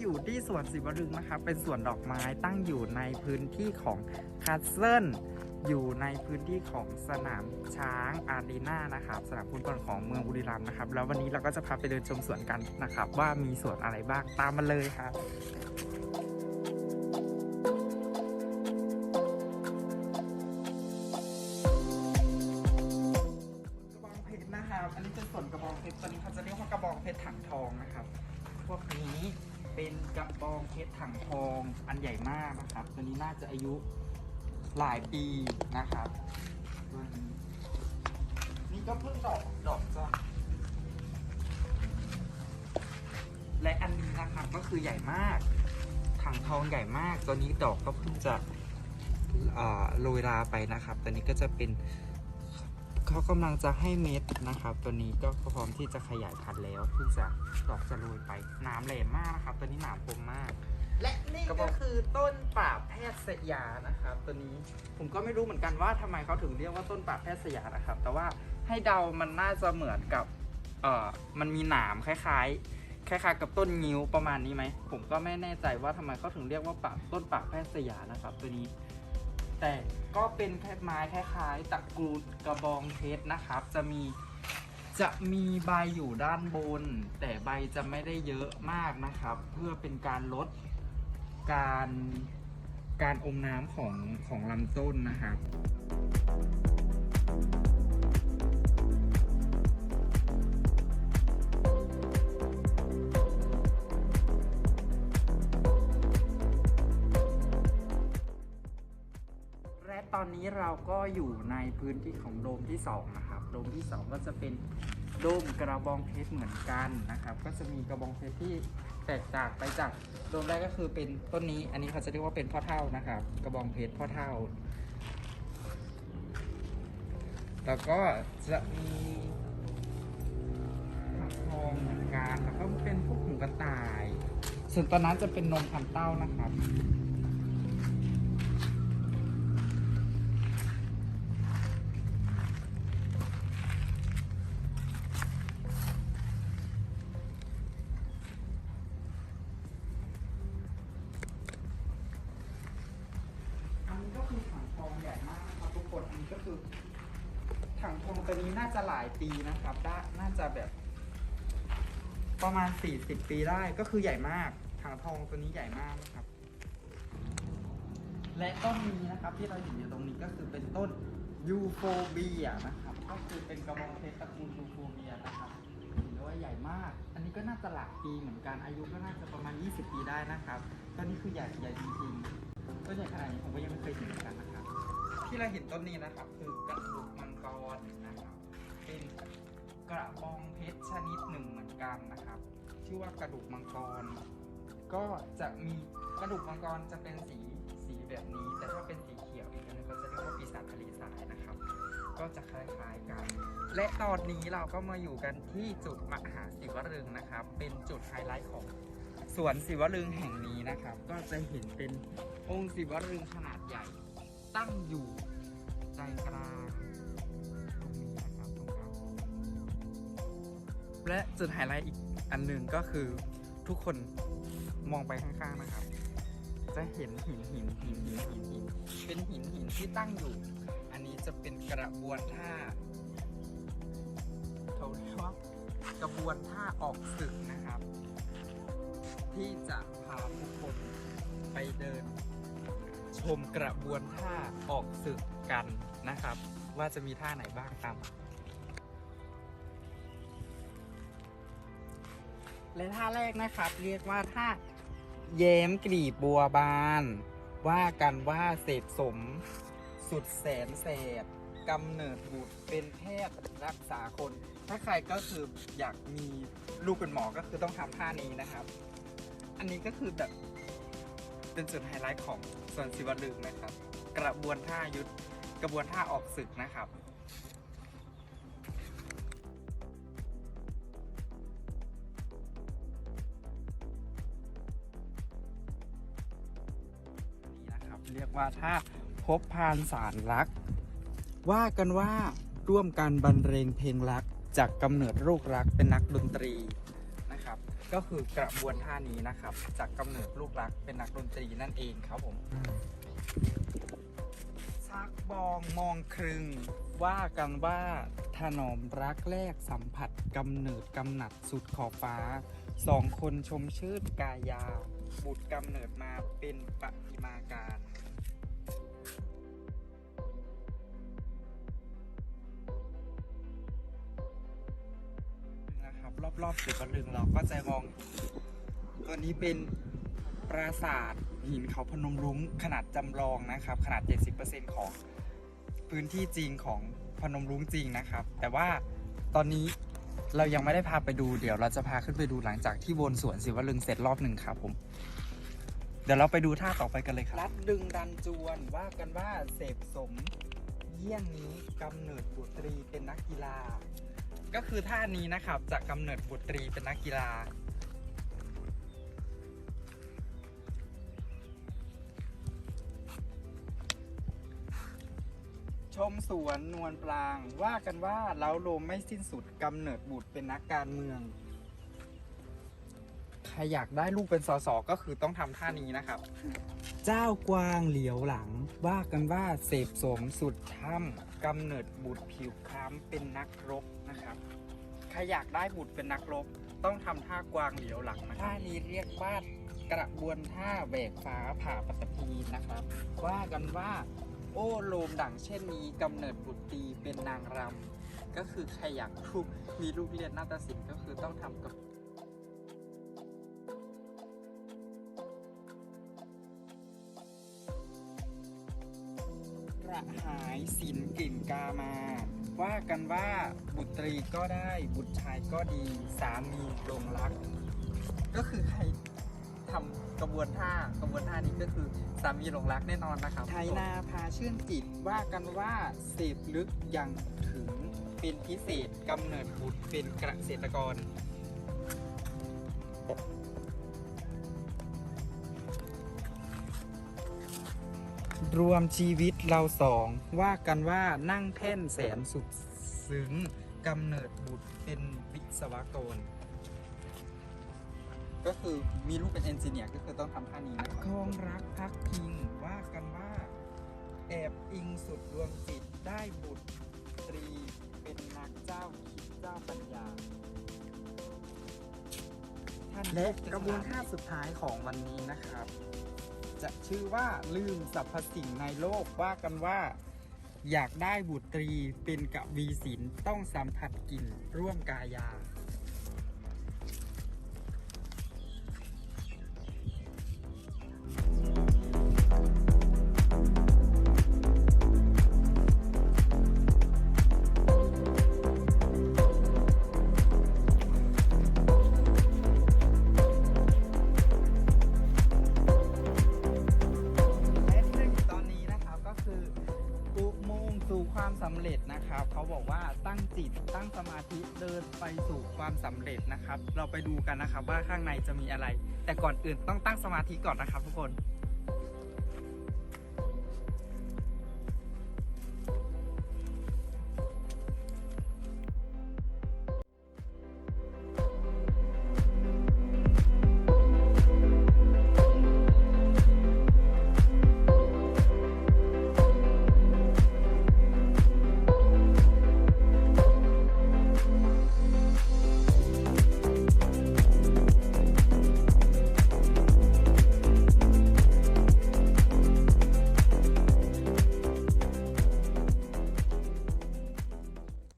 อยู่ที่สวนศิวลึงนะครับเป็นสวนดอกไม้ตั้งอยู่ในพื้นที่ของคาสเซิลอยู่ในพื้นที่ของสนามช้างอารีนานะครับสนามฟุตบอลของเมืองบุรีรัมย์นะครับ แล้ววันนี้เราก็จะพาไปเดินชมสวนกันนะครับ ว่ามีสวนอะไรบ้างตามมาเลยครับกระบองเพชรนะครับอันนี้เป็นส่วนกระบองเพชรตัวนี้เขาจะเรียกว่ากระบองเพชรถังทองนะครับ พวกนี้ เป็นกระบองเพชรถังทองอันใหญ่มากนะครับ ตัวนี้น่าจะอายุหลายปีนะครับตัวนี้นี่ก็เพิ่งดอกดอกจ้ะและอันนี้นะครับก็คือใหญ่มากถังทองใหญ่มาก ตัวนี้ดอกก็เพิ่งจะอ่าโรยราไปนะครับ ตัวนี้ก็จะเป็น เขากำลังจะให้เม็ดนะครับ ตัวนี้ก็พร้อมที่จะขยายพันธุ์แล้วเพิ่งจะดอกจะโรยไปหน้ำแหลมมากนะครับ ตัวนี้หนามคมมาก และนี่ก็คือต้นป่าบแพทย์สยานะครับ ตัวนี้ผมก็ไม่รู้เหมือนกันว่าทำไมเขาถึงเรียกว่าต้นป่าบแพทย์สยานะครับ แต่ว่าให้เดามันน่าจะเหมือนกับเอ่อมันมีหนามคล้ายๆคล้ายๆ กับต้นงิ้วประมาณนี้ไหมผมก็ไม่แน่ใจว่าทำไมเขาถึงเรียกว่าป่าต้นป่าบแพทย์สยานะครับ ตัวนี้ แต่ก็เป็นแค่ไม้คล้ายๆตะกรูดกระบองเพชรนะครับ จะมีจะมีใบอยู่ด้านบน แต่ใบจะไม่ได้เยอะมากนะครับ เพื่อเป็นการลดการการอมน้ำของของลำต้นนะครับ อนนี้เราก็อยู่ในพื้นที่ของโดมที่ 2 นะครับ โดมที่ 2 ก็จะเป็นโดมกระบองเพชรเหมือนกันนะครับ ก็จะมีกระบองเพชรที่แตกต่างไปจากโดมแรกก็คือเป็นต้นนี้ อันนี้เขาจะเรียกว่าเป็นพ่อเท่านะครับ กระบองเพชรพ่อเท่า แล้วก็จะมีผักทองเหมือนกันแล้วก็เป็นพวกหูกระต่าย ส่วนตอนนั้นจะเป็นนมพันเต้านะครับ ตัวนี้น่าจะหลายปีนะครับได้น่าจะแบบ ประมาณ 40 ปีได้ก็คือใหญ่มากถังทองตัวนี้ใหญ่มากนะครับ และต้นนี้นะครับที่เราเห็นอยู่ตรงนี้ก็คือเป็นต้นยูโฟเบียนะครับ ก็คือเป็นกระบองเพชรตระกูลยูโฟเบียนะครับเห็นได้ว่าใหญ่มาก อันนี้ก็น่าจะหลายปีเหมือนกัน อายุก็น่าจะประมาณ 20 ปีได้นะครับต้นนี้คือใหญ่ใหญ่จริงๆต้นใหญ่ขนาดนี้ผมก็ยังไม่เคยเห็นเหมือนกันนะครับ ที่เราเห็นต้นนี้นะครับ คือกระดูกมังกรนะครับ เป็นกระบองเพชรชนิดหนึ่งเหมือนกันนะครับ ชื่อว่ากระดูกมังกร ก็จะมีกระดูกมังกรจะเป็นสีสีแบบนี้ แต่ถ้าเป็นสีเขียวอีกนึงก็จะเรียกว่าปีศาจทะเลทรายนะครับ ก็จะคล้ายๆกัน และตอนนี้เราก็มาอยู่กันที่จุดมหาศิวลึงนะครับ เป็นจุดไฮไลท์ของสวนศิวลึงแห่งนี้นะครับ ก็จะเห็นเป็นองค์ศิวลึงขนาดใหญ่ ตั้งอยู่ใจกลางตรงนี้นะครับตรงกลางและจุดไฮไลท์อีกอันหนึ่งก็คือทุกคนมองไปข้างๆนะครับ จะเห็นหินหินหินหินหินหินเป็นหินหินที่ตั้งอยู่ อันนี้จะเป็นกระบวนท่าเขาเรียกว่ากระบวนท่าออกศึกนะครับ ที่จะพาทุกคนไปเดิน ชมกระบวนท่าออกศึกกันนะครับ ว่าจะมีท่าไหนบ้างตามมาและท่าแรกนะครับ เรียกว่าท่าเย้มกลีบบัวบาน ว่ากันว่าเสพสม สุดแสนแสบกำเนิดบุตรเป็นแพทย์รักษาคน ถ้าใครก็คืออยากมีลูกเป็นหมอก็คือต้องทำท่านี้นะครับ อันนี้ก็คือแบบ เป็นจุดไฮไลท์ของสวนศิวลึงนะครับ กระบวนท่ายุทธกระบวนท่าออกศึกนะครับนี่นะครับเรียกว่าท่าพบพานสารรัก ว่ากันว่าร่วมกันบรรเลงเพลงรักจากกำเนิดโรครักเป็นนักดนตรี ก็คือกระบวนท่านี้นะครับ จากกำเนิดลูกรักเป็นนักดนตรีนั่นเองครับผมชักบองมองครึง ว่ากันว่าถนอมรักแรกสัมผัสกำเนิดกำหนัดสุดขอบฟ้าสองคนชมชื่นกายา บุตรกำเนิดมาเป็นปฏิมาการ รอบๆสุดตะลึงเราก็จะมอง ตัวนี้เป็นปราสาทหินเขาพนมรุ้งขนาดจำลองนะครับ ขนาด 70%ของพื้นที่จริงของพนมรุ้งจริงนะครับ แต่ว่าตอนนี้เรายังไม่ได้พาไปดูเดี๋ยวเราจะพาขึ้นไปดูหลังจากที่วนสวนศิวลึงเสร็จรอบหนึ่งครับผมเดี๋ยวเราไปดูท่าต่อไปกันเลยครับ รัดดึงดันจวนว่ากันว่าเสพสม เยี่ยงนี้กำเนิดบุตรีเป็นนักกีฬา ก็คือท่านี้นะครับจากกำเนิดบุตรีเป็นนักกีฬา ชมสวนนวลปราง ว่ากันว่าเล้าโลมไม่สิ้นสุดกำเนิดบุตรเป็นนักการเมือง ใครอยากได้ลูกเป็นสสก็คือต้องทำท่านี้นะครับ เจ้ากวางเหลียวหลัง ว่ากันว่าเสพสมสุดถ้ำกำเนิดบุตรผิวคล้ำเป็นนักรบนะครับใครอยากได้บุตรเป็นนักรบ ต้องทำท่ากวางเหลียวหลังนะท่านี้เรียกว่ากระบวนท่าแบกฟ้าผ่าปัตตภีนะครับ ว่ากันว่า โอ้โลมดังเช่นนี้กำเนิดบุตรตีเป็นนางรำก็คือใครอยากลูกมีลูกเรียนนาฏศิลป์ก็คือต้องทำกับ หายสินกลิ่นกามา ว่ากันว่าบุตรีก็ได้บุตรชายก็ดีสามีหลงรัก ก็คือใครทำกระบวนท่ากระบวนท่านี้ก็คือสามีหลงรักแน่นอนนะครับไทยนาพาชื่นจิตว่ากันว่าเสพลึกอย่างถึงเป็นพิเศษกำเนิดบุตรเป็นเกษตรกร รวมชีวิตเราสอง ว่ากันว่านั่งแท่นแสนสุดซึ้งกำเนิดบุตรเป็นวิศวกรก็คือมีลูกเป็นเอนจิเนียร์ก็คือต้องทำท่านี้นะครับคลองรักพักพิงว่ากันว่า แอบอิงสุดดวงจิตได้บุตรตรีเป็นนักเจ้าคิดเจ้าปัญญาและกระบวนท่าสุดท้ายของวันนี้นะครับ จะชื่อว่าลืมสรรพสิ่งในโลกว่ากันว่า อยากได้บุตรีเป็นกวีศิลต้องสัมผัสกลิ่นร่วมกายา ร็จนะครับเขาบอกว่าตั้งจิตตั้งสมาธิเดินไปสู่ความสำเร็จนะครับ เราไปดูกันนะครับว่าข้างในจะมีอะไร แต่ก่อนอื่นต้องตั้งสมาธิก่อนนะครับทุกคน